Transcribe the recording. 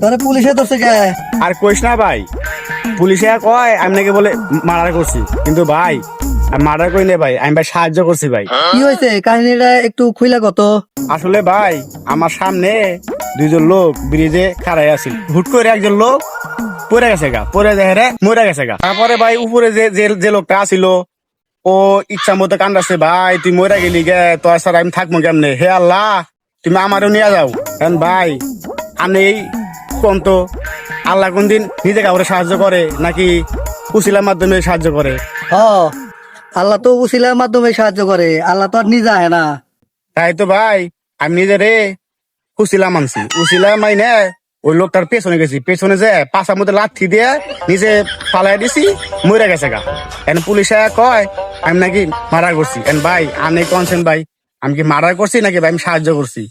তোরে পুলিশে ধরছে কে? আর কইস না ভাই পুলিশে কয় আমি নাকি বলে মার্ডার করছি। কিন্তু ভাই আমি মার্ডার করি না ভাই আমি ভাই সাহায্য করছি ভাই। কি হয়েছে? কাহিনীটা একটু খুইলা কত? আসলে ভাই আমার সামনে দুইজন লোক ব্রিজে খাড়াই আছিল হুট করে একজন লোক পড়ে গেছে গা পড়ে দেখে রে মরে গেছে গা। তারপরে ভাই উপরে যে যে- লোকটা আছিল ও ইচ্ছা মতো কান্দাছে ভাই তুই মরে গেলি গে তো স্যার আমি থাকব কেমনে? হে আল্লাহ তুমি আমারও নিয়ে যাও। কারণ ভাই আমি এই কোন আল্লাহ কোন দিন নিজে কাউরে সাহায্য করে নাকি কুশিলার মাধ্যমে সাহায্য করে? হ আল্লাহ তো উসিলার মাধ্যমে সাহায্য করে আল্লাহ তো আর নিজে আয় না। তাই তো ভাই আমি নিজে রে উসিলা মানছি। উসিলা মাইনে ওই লোকটার পেছনে গেছি। পেছনে যে পাশার মধ্যে লাঠি দিয়ে নিজে পালাই দিছি মরে গেছে গা। এন পুলিশে কয় আমি নাকি মার্ডার করছি। এন ভাই আমি কনসেন ভাই আমি কি মার্ডার করছি নাকি ভাই আমি সাহায্য করছি?